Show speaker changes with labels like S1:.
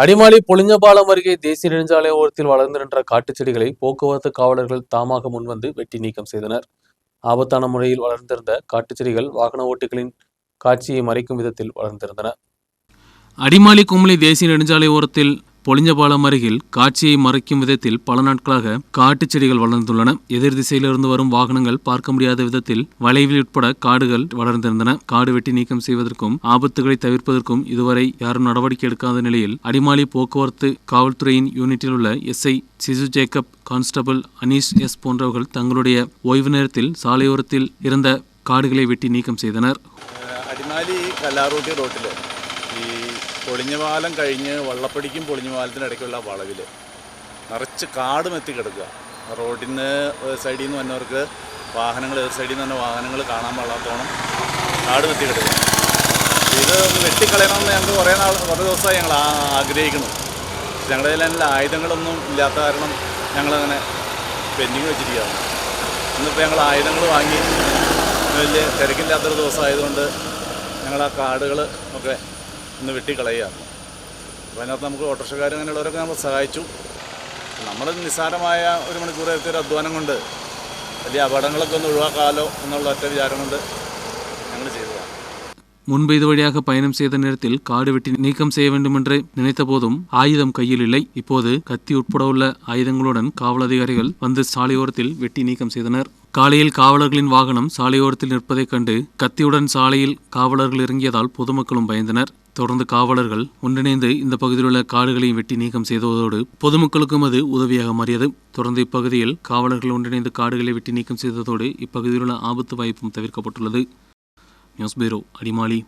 S1: அடிமாலி பொழிஞ்சபாலம் அருகே தேசிய நெடுஞ்சாலை ஓரத்தில் வளர்ந்து நின்ற காட்டுச்செடிகளை போக்குவரத்து காவலர்கள் தாமாக முன்வந்து வெட்டி நீக்கம் செய்தனர். ஆபத்தான முறையில் வளர்ந்திருந்த காட்டுச்செடிகள் வாகன ஓட்டிகளின் காட்சியை மறைக்கும் விதத்தில் வளர்ந்திருந்தன.
S2: அடிமாலி கும்பளி தேசிய நெடுஞ்சாலை ஓரத்தில் பொலிஞ்சபாலம் அருகில் காட்சியை மறைக்கும் விதத்தில் பல நாட்களாக காட்டுச் செடிகள் வளர்ந்துள்ளன எதிர் திசையிலிருந்து வரும் வாகனங்கள் பார்க்க முடியாத விதத்தில் வளைவில் உட்பட காடுகள் வளர்ந்திருந்தன காடு வெட்டி நீக்கம் செய்வதற்கும் ஆபத்துகளை தவிர்ப்பதற்கும் இதுவரை யாரும் நடவடிக்கை எடுக்காத நிலையில் அடிமாலி போக்குவரத்து காவல்துறையின் யூனிட்டில் உள்ள எஸ்ஐ சிசு ஜேக்கப் கான்ஸ்டபிள் அனீஷ் எஸ் போன்றவர்கள் தங்களுடைய ஓய்வு நேரத்தில் சாலையோரத்தில் இருந்த காடுகளை வெட்டி நீக்கம் செய்தனர்
S3: അടിമാലി കല്ലാറൂട്ടി റോട്ടിൽ ഈ പൊളിഞ്ഞപാലം കഴിഞ്ഞ് വള്ളപ്പടിക്കും പൊളിഞ്ഞപാലത്തിനും ഇടയ്ക്കുള്ള വളവിൽ നിറച്ച് കാടും എത്തിക്കിടക്കുക നിന്ന് സൈഡിൽ നിന്ന് വന്നവർക്ക് വാഹനങ്ങൾ ഏത് സൈഡിൽ നിന്ന് തന്നെ വാഹനങ്ങൾ കാണാൻ പാടാത്തോണം കാട് മെത്തി കിടക്കുക. ഇത് വെട്ടിക്കളയണമെന്ന് ഞങ്ങൾക്ക് കുറേ നാൾ കുറേ ദിവസമായി ഞങ്ങൾ ആഗ്രഹിക്കുന്നു. ഞങ്ങളുടെ കയ്യിൽ ആയുധങ്ങളൊന്നും ഇല്ലാത്ത കാരണം ഞങ്ങളങ്ങനെ പെൻഡിങ് വെച്ചിരിക്കുകയാണ്. ഇന്നിപ്പോൾ ഞങ്ങൾ ആയുധങ്ങൾ വാങ്ങി വലിയ തിരക്കില്ലാത്തൊരു ദിവസമായതുകൊണ്ട് ഞങ്ങൾ ആ കാടുകൾ ഒക്കെ ഒന്ന് വെട്ടിക്കളയുകയാണ് അപ്പോൾ അതിനകത്ത് നമുക്ക് ഓട്ടോറിക്ഷക്കാർ അങ്ങനെയുള്ളവരൊക്കെ നമ്മൾ സഹായിച്ചു നമ്മൾ നിസ്സാരമായ ഒരു മണിക്കൂർ നേരത്തെ ഒരു അധ്വാനം കൊണ്ട് വലിയ അപകടങ്ങളൊക്കെ ഒന്ന് ഒഴിവാക്കാമല്ലോ എന്നുള്ള ഒറ്റ വിചാരം കൊണ്ട് ഞങ്ങൾ ചെയ്തതാണ്
S2: முன்பு இது வழியாக பயணம் செய்த நேரத்தில் காடு வெட்டி நீக்கம் செய்ய வேண்டுமென்று நினைத்த போதும் ஆயுதம் கையில் இல்லை இப்போது கத்தி உட்பட உள்ள ஆயுதங்களுடன் காவல் அதிகாரிகள் வந்து சாலையோரத்தில் வெட்டி நீக்கம் செய்தனர் காலையில் காவலர்களின் வாகனம் சாலையோரத்தில் நிற்பதைக் கண்டு கத்தியுடன் சாலையில் காவலர்கள் இறங்கியதால் பொதுமக்களும் பயந்தனர் தொடர்ந்து காவலர்கள் ஒன்றிணைந்து இந்த பகுதியில் உள்ள காடுகளையும் வெட்டி நீக்கம் செய்ததோடு பொதுமக்களுக்கும் அது உதவியாக மாறியது. தொடர்ந்து இப்பகுதியில் காவலர்கள் ஒன்றிணைந்து காடுகளை வெட்டி நீக்கம் செய்ததோடு இப்பகுதியில் உள்ள ஆபத்து வாய்ப்பும் தவிர்க்கப்பட்டுள்ளது. நியூஸ் பீரோ அடிமாலி.